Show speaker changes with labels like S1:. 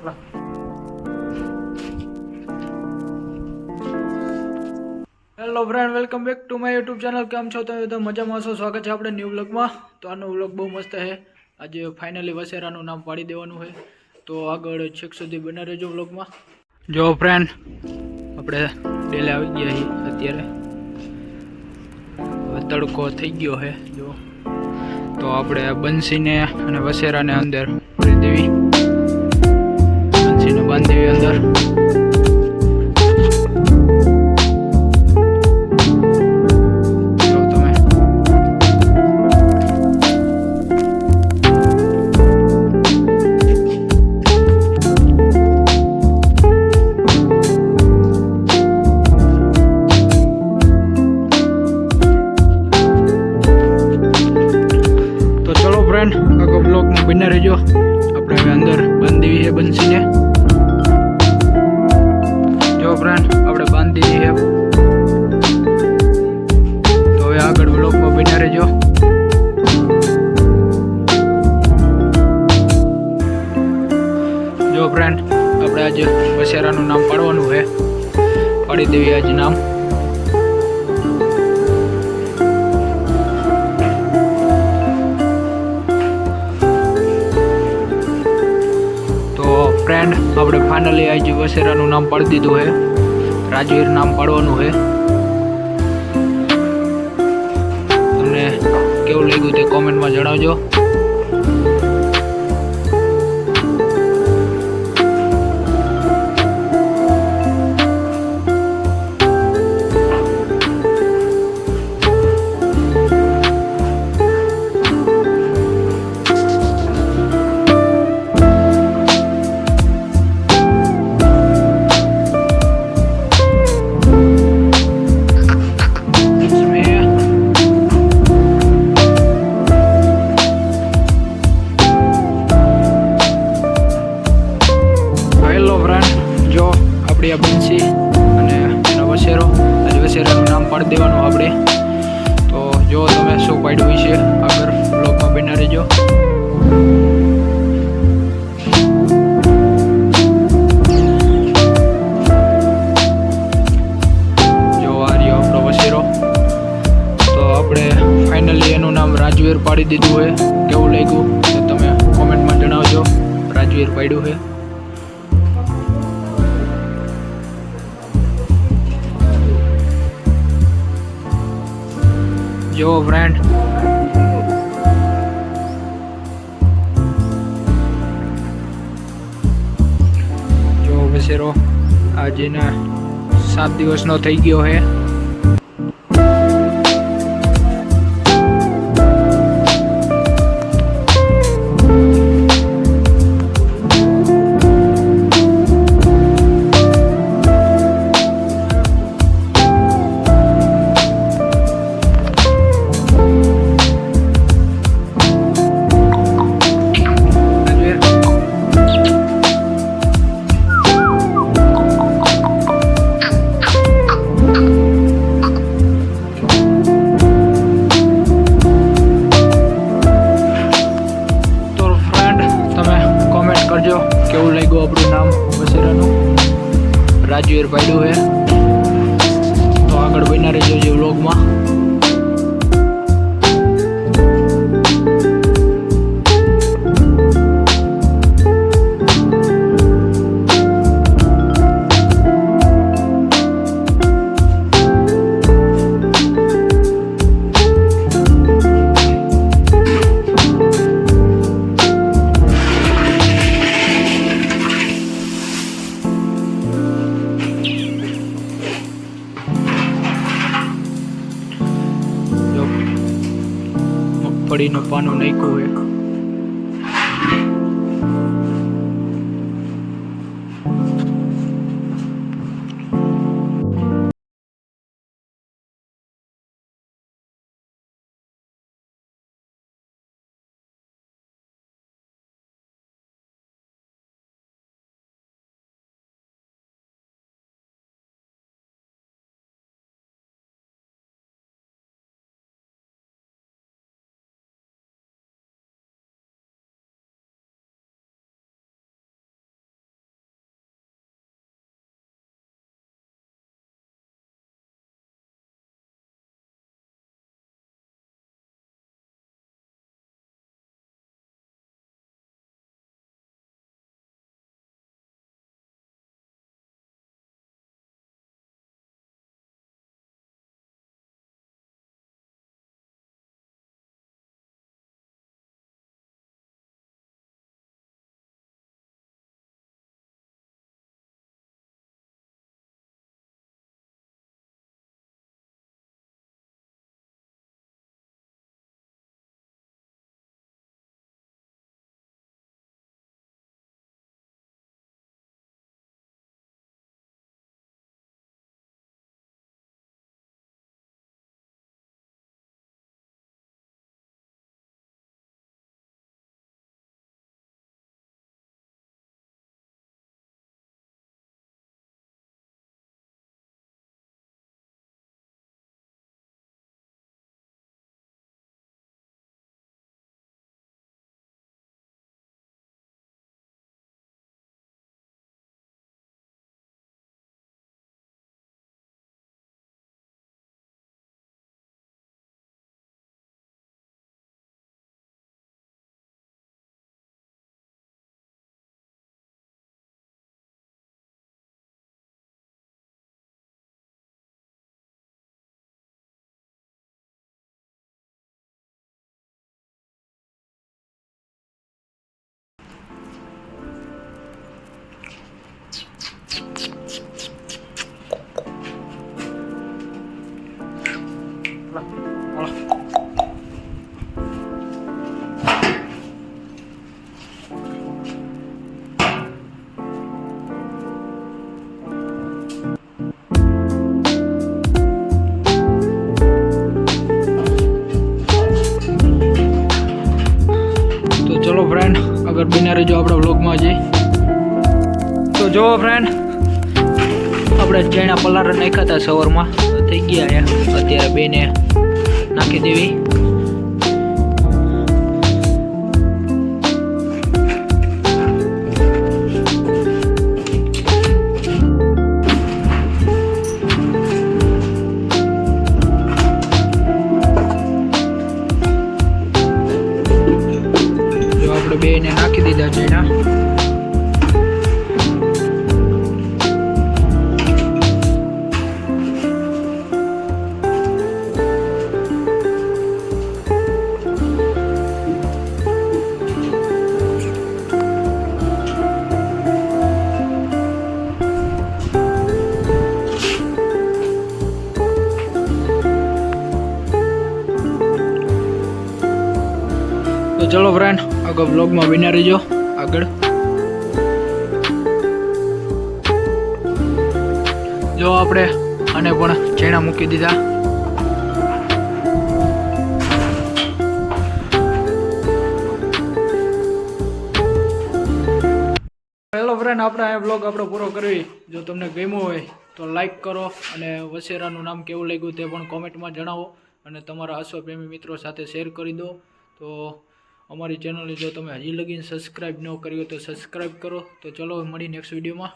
S1: Hello friend welcome back to my YouTube channel કેમ છો તમે બધા? મજામાં છો સ્વાગત છે આપણે ન્યૂ વ્લોગમાં તો આનો વ્લોગ બહુ મસ્ત છે. આજે ફાઇનલી વસેરાનું નામ પાડી દેવાનું છે. તો આગળ છેક સુધી બને રહેજો વ્લોગમાં જો ફ્રેન્ડ આપણે ડેલે આવી ગયા છીએ અત્યારે. તડકો થઈ ગયો છે. જો. તો આપણે બંસીને અને વસેરાને અંદર ભરી દેવી. બાંધી દેવી અંદર આજે બસેરાનું નામ પાડવાનું છે. પાડી દેવી આજ નામ. તો ફ્રેન્ડ આપણે ફાઇનલી આજે બસેરાનું નામ પાડી દીધું છે. રાજવીર નામ પાડવાનું છે. તમને કેવું લાગ્યું તે કોમેન્ટમાં જણાવજો. પાડ્યું છે. આગળ બ્લોગમાં બના રહેજો. જો આ રહ્યો આપણો વસેરો તો આપણે ફાઇનલી એનું નામ રાજવીર પાડી દીધું છે કેવું લાગ્યું? તો તમે કોમેન્ટમાં જણાવજો. રાજવીર પાડ્યું છે જો ફ્રેન્ડ જો વસેરો આજેના સાત દિવસનો થઈ ગયો છે રાજવીર પાડ્યું છે. તો આગળ બન્યા રહેજો મગફળીનું પાનું નાખ્યું હોય. Lah, olah. ચલો ફ્રેન્ડ અગર બિના રહેજો આપણે વ્લોગમાં જઈ તો જો ફ્રેન્ડ આપણે ચેણા પલાર નાખ્યા હતા સવારમાં થઈ ગયા અહીંયા અત્યારે બેને નાખી દેવી જો આપણે બેને નાખી દીધા ચણા ચલો ફ્રેન્ડ આગળ બ્લોગમાં બિના રહીજો. આગળ. જો આપણે આને પણ ચેણા મૂકી દીધા. હેલો ફ્રેન્ડ આપણે આ બ્લોગ આપણો પૂરો કરવી જો તમને ગમ્યો હોય તો લાઈક કરો અને વસેરાનું નામ કેવું લાગ્યું તે પણ કોમેન્ટમાં જણાવો અને તમારા અશ્વપ્રેમી મિત્રો સાથે શેર કરી દો. તો અમારી ચેનલને જો તમે હજી લગીને સબસ્ક્રાઈબ ન કરી તો સબસ્ક્રાઈબ કરો. તો ચલો મળી નેક્સ્ટ વિડીયોમાં